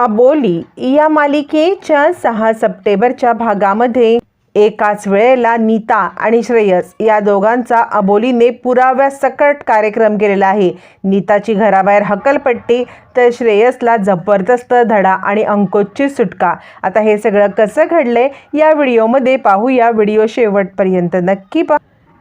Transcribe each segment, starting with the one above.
अबोली या मालिकेच्या सहा सप्टेंबरच्या भागामध्ये एकाच वेळेला नीता आणि श्रेयस या दोघांचा अबोलीने पुराव्यासकट कार्यक्रम केलेला आहे. नीताची घराबाहेर हकलपट्टी तर श्रेयसला जबरदस्त धडा आणि अंकोची सुटका. आता हे सगळं कसं घडलंय या व्हिडिओमध्ये पाहूया. व्हिडिओ शेवटपर्यंत नक्की पा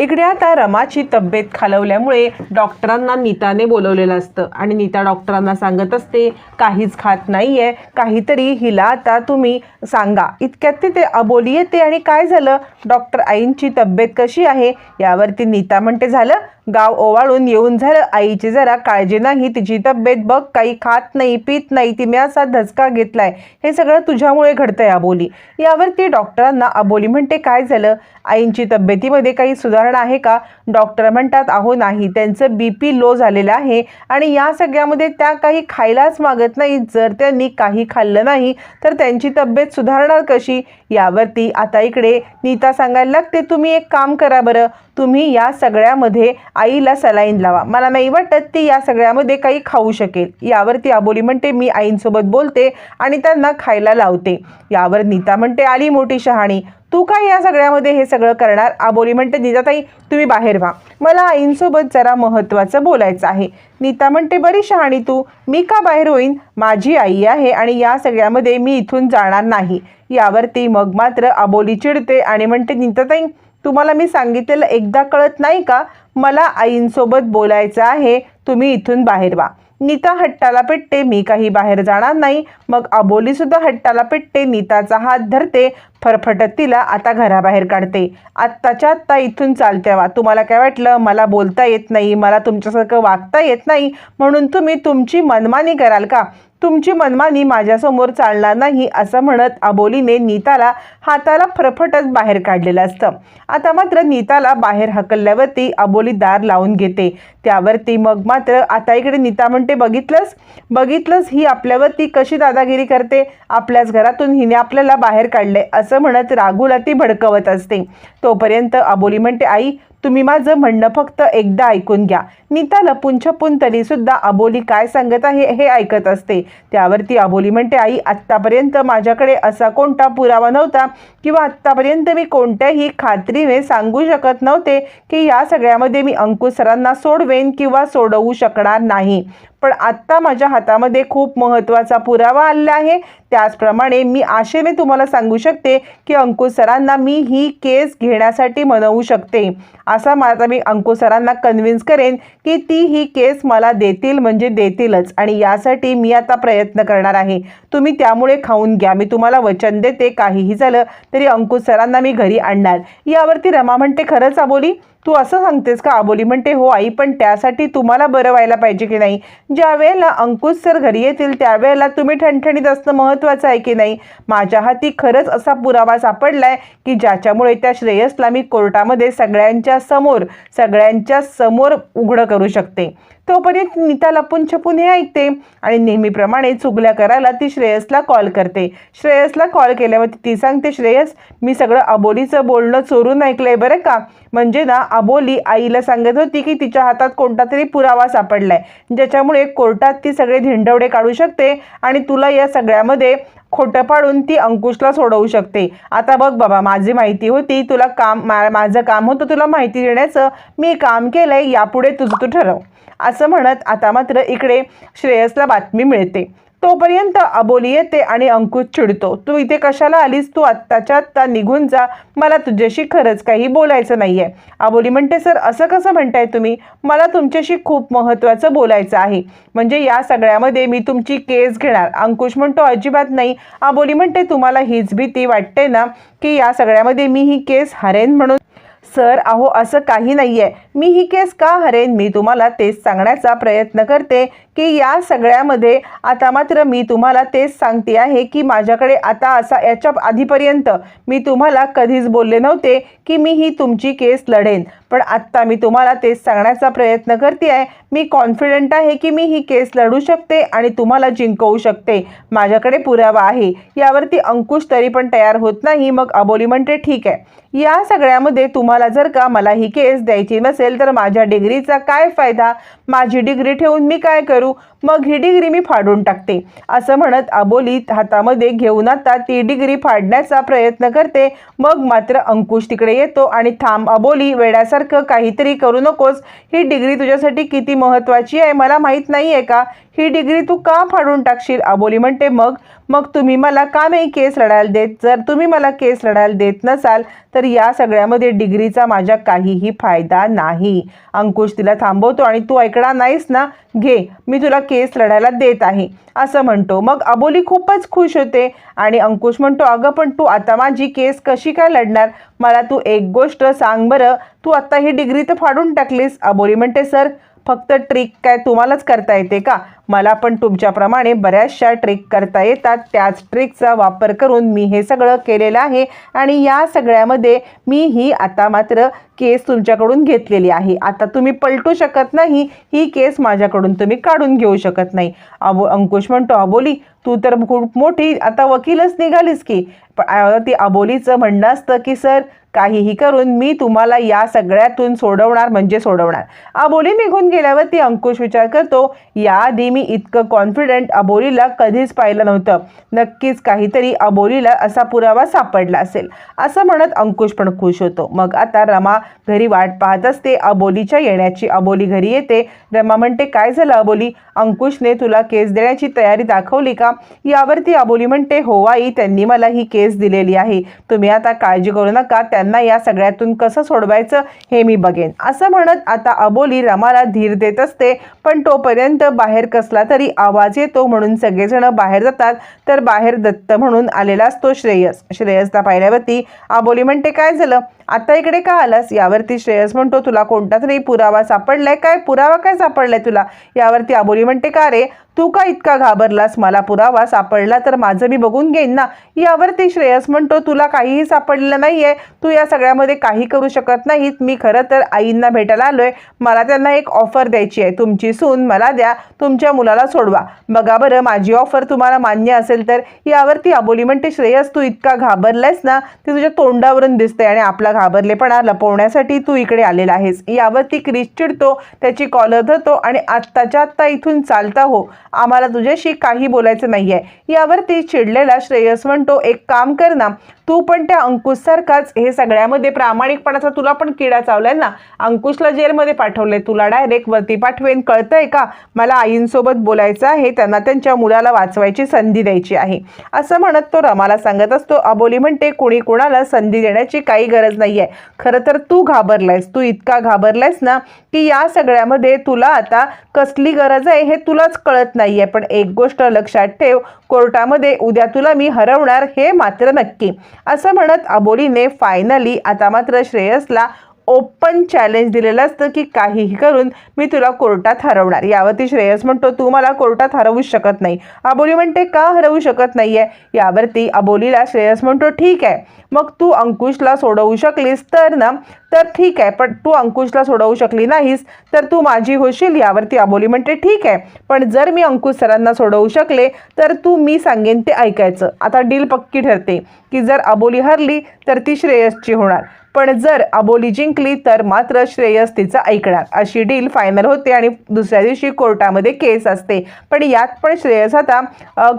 इकडे आता रमाची तब्येत खालवल्यामुळे डॉक्टरांना नीताने बोलवलेलं असतं. आणि नीता डॉक्टरांना सांगत असते काहीच खात नाही आहे काहीतरी हिला आता तुम्ही सांगा. इतक्यात ते अबोली येते आणि काय झालं? डॉक्टर आईंची तब्येत कशी आहे? यावरती नीता म्हणते झालं? गाव ओवाळून येऊन झालं. आईची जरा काळजी नाही. तिची तब्येत बघ काही खात नाही पित नाही. तिने असा धसका घेतलाय. हे सगळं तुझ्यामुळे घडतंय अबोली. यावरती डॉक्टरांना अबोली म्हणते काय झालं? आईंची तब्येतीमध्ये काही सुधारणा आहे का? डॉक्टर म्हणतात अहो नाही. त्यांचं बी पी लो झालेलं आहे आणि या सगळ्यामध्ये त्या काही खायलाच मागत नाही जर त्यांनी काही खाल्लं नाही तर त्यांची तब्येत सुधारणार कशी? यावरती आता इकडे नीता सांगायला लागते तुम्ही एक काम करा बरं. तुम्ही या सगळ्यामध्ये आईला सलाईन लावा. मला नाही वाटत ती या सगळ्यामध्ये काही खाऊ शकेल. यावरती आबोली म्हणते मी आईंसोबत बोलते आणि त्यांना खायला लावते. यावर नीता म्हणते आली मोठी शहाणी. तू काय या सगळ्यामध्ये हे सगळं करणार? आबोली म्हणते नीताताई तुम्ही बाहेर व्हा. मला आईंसोबत जरा महत्त्वाचं बोलायचं आहे. नीता म्हणते बरी शहाणी तू. मी का बाहेर होईन? माझी आई आहे आणि या सगळ्यामध्ये मी इथून जाणार नाही. यावरती मग मात्र आबोली चिडते आणि म्हणते नीताताई तुम्हाला मी सांगितलेलं एकदा कळत नाही का? मला आईंसोबत बोलायचं आहे तुम्ही इथून बाहेर वा नीता हट्टाला पेटते मी काही बाहेर जाणार नाही. मग अबोलीसुद्धा हट्टाला पेटते नीताचा हात धरते फरफटत तिला आता घराबाहेर काढते. आत्ताच्या आत्ता इथून चालत्या वा. तुम्हाला काय वाटलं? मला बोलता येत नाही मला तुमच्यासारखं वागता येत नाही. म्हणून तुम्ही तुमची मनमानी कराल का? तुमची मनमानी माझ्यासमोर चालणार नाही असं म्हणत अबोलीने नीताला हाताला फरफटत बाहेर काढलेलं असतं. आता मात्र नीताला बाहेर हकलल्यावरती अबोली दार लावून घेते. त्यावरती मग मात्र आता इकडे नीता म्हणते बघितलंच बघितलंच ही आपल्यावरती कशी दादागिरी करते? आपल्याच घरातून हिने आपल्याला बाहेर काढले असं म्हणत राघूला ती भडकवत असते. तोपर्यंत अबोली म्हणते आई तुम्ही माझं म्हणणं फक्त एकदा ऐकून घ्या. नीता लपून छपून तरीसुद्धा अबोली काय सांगत आहे हे ऐकत असते. त्यावरती अबोली म्हणते आई आत्तापर्यंत माझ्याकडे असा कोणता पुरावा नव्हता किंवा आत्तापर्यंत मी कोणत्याही खात्रीने सांगू शकत नव्हते की या सगळ्यामध्ये मी अंकुश सरांना सोडवेन किंवा सोडवू शकणार नाही. पण आत्ता माझ्या हातामध्ये खूप महत्त्वाचा पुरावा आलेला आहे. त्याचप्रमाणे मी आशेने तुम्हाला सांगू शकते की अंकुश सरांना मी ही केस घेण्यासाठी मनवू शकते. असा माझा मी अंकुश सरांना कन्व्हिन्स करेन की ती ही केस मला देतील म्हणजे देतीलच आणि यासाठी मी आता प्रयत्न करणार आहे. तुम्ही त्यामुळे खाऊन घ्या. मी तुम्हाला वचन देते. काहीही झालं तरी अंकुश सरांना मी घरी आणणार. यावरती रमा म्हणते खरंच आबोली तू असं सांगतेस का आबोली? म्हणते हो आई पण त्यासाठी तुम्हाला बरं व्हायला पाहिजे की नाही? ज्या वेळेला अंकुश सर घरी येतील त्यावेळेला तुम्ही ठणठणीत असणं महत्त्वाचं आहे की नाही? माझ्या हाती खरंच असा पुरावा सापडलाय की ज्याच्यामुळे त्या श्रेयसला मी कोर्टामध्ये सगळ्यांच्या समोर सगळ्यांच्या समोर उघडं करू शकते. तोपर्यंत नीता लपून छपून हे ऐकते आणि नेहमीप्रमाणे चुगल्या करायला ती श्रेयसला कॉल करते. श्रेयसला कॉल केल्यावर ती सांगते श्रेयस मी सगळं अबोलीचं बोलणं चोरून ऐकलंय बरं का? म्हणजे ना अबोली आईला सांगत होती की तिच्या हातात कोणता तरी पुरावा सापडलाय. ज्याच्यामुळे कोर्टात ती सगळे धिंडवडे काढू शकते आणि तुला या सगळ्यामध्ये खोटं पाडून ती अंकुशला सोडवू शकते. आता बघ बाबा माझी माहिती होती तुला काम मा माझं काम होतं तुला माहिती देण्याचं मी काम केलंय यापुढे तुझं तू ठरव. असं म्हणत आता मात्र इकडे श्रेयसला बातमी मिळते. तोपर्यंत अबोली येते आणि अंकुश चिडतो. तू इथे कशाला आलीस? तू आत्ताच्या आत्ता निघून जा. मला तुझ्याशी खरंच काही बोलायचं नाही आहे अबोली म्हणते सर असं कसं म्हणताय तुम्ही? मला तुमच्याशी खूप महत्त्वाचं बोलायचं आहे. म्हणजे या सगळ्यामध्ये मी तुमची केस घेणार. अंकुश म्हणतो अजिबात नाही. अबोली म्हणते तुम्हाला हीच भीती वाटते ना की या सगळ्यामध्ये मी ही केस हरेन म्हणून सर अहो असं काही नाही आहे मी ही केस का हरेन? मी तुम्हाला तेच सांगण्याचा प्रयत्न करते की या सगळ्यामध्ये आता मात्र मी तुम्हाला तेच सांगते आहे की माझ्याकडे आता असा याच्या आधीपर्यंत मी तुम्हाला कधीच बोलले नव्हते की मी ही तुमची केस लढेन. पण आत्ता मी तुम्हाला तेच सांगण्याचा प्रयत्न करते आहे मी कॉन्फिडंट आहे की मी ही केस लढू शकते आणि तुम्हाला जिंकवू शकते. माझ्याकडे पुरावा आहे. यावरती अंकुश तरी पण तयार होत नाही. मग अबोली म्हणते ठीक आहे. या सगळ्यामध्ये तुम्हाला जर का मला ही केस द्यायची नसेल तर माझ्या डिग्रीचा काय फायदा? माझी डिग्री ठेवून मी काय करू? मग ही डिग्री मी फाडून टाकते. असं म्हणत अबोली हातामध्ये घेऊन आता ती डिग्री फाडण्याचा प्रयत्न करते. मग मात्र अंकुश तिकडे येतो आणि थांब अबोली वेड्यासारखं काहीतरी करू नकोस. ही डिग्री तुझ्यासाठी किती महत्त्वाची आहे मला माहीत नाही आहे का? ही डिग्री तू का फाडून टाकशील? अबोली म्हणते मग मग तुम्ही मला का नाही केस लढायला देत जर तुम्ही मला केस लढायला देत नसाल तर या सगळ्यामध्ये डिग्रीचा माझ्या काहीही फायदा नाही. अंकुश तिला थांबवतो आणि तू ऐकणार नाहीस ना? घे मी तुला केस लढायला देत आहे. असं म्हणतो. मग अबोली खूपच खुश होते आणि अंकुश म्हणतो अगं पण तू आता माझी केस कशी काय लढणार? मला तू एक गोष्ट सांग बरं. तू आत्ता ही डिग्री तर फाडून टाकलीस. अबोली म्हणते सर फक्त ट्रिक काय तुम्हालाच करता येते का? मला पण तुमच्याप्रमाणे बऱ्याचशा ट्रिक करता येतात. त्याच ट्रिकचा वापर करून मी हे सगळं केलेलं आहे आणि या सगळ्यामध्ये मी ही आता मात्र केस तुमच्याकडून घेतलेली आहे. आता तुम्ही पलटू शकत नाही. ही केस माझ्याकडून तुम्ही काढून घेऊ शकत नाही. अबो अंकुश म्हणतो अबोली तू तर खूप मोठी आता वकीलच निघालीस की. पण ती अबोलीचं म्हणणं असतं की सर काहीही करून मी तुम्हाला या सगळ्यातून सोडवणार म्हणजे सोडवणार. अबोली निघून गेल्यावर ती अंकुश विचार करतो याआधी मी इतकं कॉन्फिडंट अबोलीला कधीच पाहिलं नव्हतं. नक्कीच काहीतरी अबोलीला असा पुरावा सापडला असेल. असं म्हणत अंकुश पण खुश होतो. मग आता रमा घरी वाट पाहत असते. अबोलीच्या येण्याची अबोली घरी येते. रमा म्हणते काय झालं अबोली? अंकुशने तुला केस देण्याची तयारी दाखवली का? यावरती अबोली म्हणते हो आई त्यांनी मला ही केस दिलेली आहे. तुम्ही आता काळजी करू नका. त्यांना या सगळ्यातून कसं सोडवायचं हे मी बघेन. असं म्हणत आता अबोली रमाला धीर देत असते पण तोपर्यंत बाहेर कसला तरी आवाज येतो म्हणून सगळेजण बाहेर जातात. तर बाहेर दत्त म्हणून आलेला असतो श्रेयस. श्रेयसला पाहिल्यावरती आबोली म्हणते काय झालं? आता इकडे का आलास? यावरती श्रेयस म्हणतो तुला कोणता तरी पुरावा सापडलाय? काय पुरावा काय सापडलाय तुला? यावरती आबोली म्हणते का रे? तू का इतका घाबरलास? मला पुरावा सापडला तर माझं मी बघून घेईन ना. यावरती श्रेयस म्हणतो तुला काहीही सापडलेलं आहे तू या सगळ्यामध्ये काही करू शकत नाहीत. मी खरं तर आईंना भेटायला आलोय. मला त्यांना एक ऑफर द्यायची आहे. तुमची सून मला द्या. तुमच्या मुलाला सोडवा. बघा बरं माझी ऑफर तुम्हाला मान्य असेल तर. यावरती अबोली म्हणते श्रेयस तू इतका घाबरलायस ना. ते तुझ्या तोंडावरून दिसतंय आणि आपला घाबरलेपणा लपवण्यासाठी तू इकडे आलेला आहेस. यावरती क्रिस चिडतो. त्याची कॉलर धरतो आणि आत्ताच्या आत्ता इथून चालता हो. आम्हाला तुझ्याशी काही बोलायचं नाही आहे यावरती चिडलेला श्रेयस म्हणतो एक काम कर ना तू पण त्या अंकुशसारखाच हे सगळ्यामध्ये प्रामाणिकपणाचा तुला पण किडा चावलाय ना अंकुशला जेलमध्ये पाठवले तुला डायरेक्ट वरती पाठवेन. कळतंय का? मला आईंसोबत बोलायचं आहे. त्यांना त्यांच्या मुलाला वाचवायची संधी द्यायची आहे. असं म्हणत तो रमाला सांगत असतो. अबोली म्हणते कुणी कुणाला संधी देण्याची काही गरज नाही आहे खरं तर तू घाबरलायस. तू इतका घाबरलायस ना की या सगळ्यामध्ये तुला आता कसली गरज आहे हे तुलाच कळत नाहीये. पण एक गोष्ट लक्षात ठेव कोर्टामध्ये उद्या तुला मी हरवणार हे मात्र नक्की. असं म्हणत अबोलीने फायनली आता मात्र श्रेयसला ओपन चॅलेंज दिलेलं असतं की काहीही करून मी तुला कोर्टात हरवणार. यावरती श्रेयस म्हणतो तू मला कोर्टात हरवूच शकत नाही. अबोली म्हणते का हरवू शकत नाही आहे यावरती अबोलीला श्रेयस म्हणतो ठीक आहे मग तू अंकुशला सोडवू शकलीस तर ना? तर ठीक आहे पण तू अंकुशला सोडवू शकली नाहीस तर तू माझी होशील. यावरती अबोली म्हणते ठीक आहे पण जर मी अंकुश सरांना सोडवू शकले तर तू मी सांगेन ते ऐकायचं. आता डील पक्की ठरते की जर अबोली हरली तर ती श्रेयसची होणार. पण जर अबोली जिंकली तर मात्र श्रेयस तिचं ऐकणार. अशी डील फायनल होते आणि दुसऱ्या दिवशी कोर्टामध्ये केस असते. पण यात पण श्रेयस आता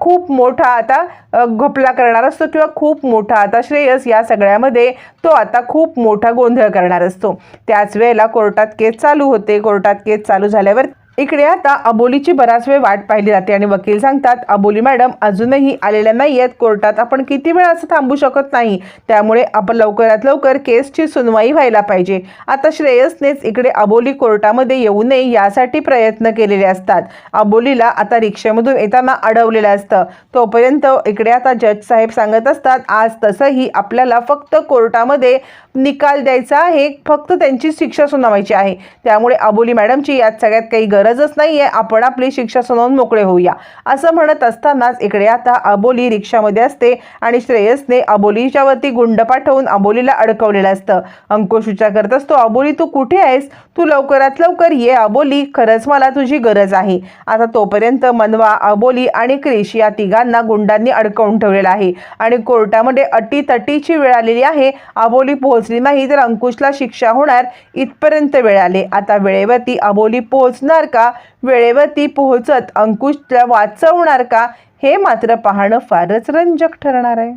खूप मोठा आता घोपला करणार असतो किंवा खूप मोठा आता श्रेयस या सगळ्यामध्ये तो आता खूप मोठा गोंधळ करणार असतो. त्याच वेळेला कोर्टात केस चालू होते. कोर्टात केस चालू झाल्यावर इकडे आता अबोलीची बराच वेळ वाट पाहिली जाते आणि वकील सांगतात अबोली मॅडम अजूनही आलेल्या नाही आहेत कोर्टात आपण किती वेळ असं थांबू शकत नाही. त्यामुळे आपण लवकरात लवकर केसची सुनवाई व्हायला पाहिजे. आता श्रेयसनेच इकडे अबोली कोर्टामध्ये येऊ नये यासाठी प्रयत्न केलेले असतात. अबोलीला आता रिक्षेमधून येताना अडवलेलं असतं. तोपर्यंत इकडे आता जज साहेब सांगत असतात आज तसंही आपल्याला फक्त कोर्टामध्ये निकाल द्यायचा आहे. फक्त त्यांची शिक्षा सुनावायची आहे. त्यामुळे अबोली मॅडमची यात सगळ्यात काही गरजच नाही आहे आपण आपली शिक्षा सुनावून मोकळे होऊया. असं म्हणत असतानाच इकडे आता अबोली रिक्षामध्ये असते आणि श्रेयसने अबोलीच्या वरती गुंड पाठवून अबोलीला अडकवलेलं असतं. अंकुश विचार करत असतो अबोली तू कुठे आहेस? तू लवकरात लवकर ये अबोली खरंच मला तुझी गरज आहे. आता तोपर्यंत मनवा अबोली आणि क्रिश या तिघांना गुंडांनी अडकवून ठेवलेलं आहे आणि कोर्टामध्ये अटीतटीची वेळ आलेली आहे. अबोली पोहोचली नाही तर अंकुशला शिक्षा होणार इथपर्यंत वेळ आले. आता वेळेवरती अबोली पोहोचणार का? वेळेवरती पोहोचत अंकुशला वाचवणार का? हे मात्र पाहणं फारच रंजक ठरणार आहे.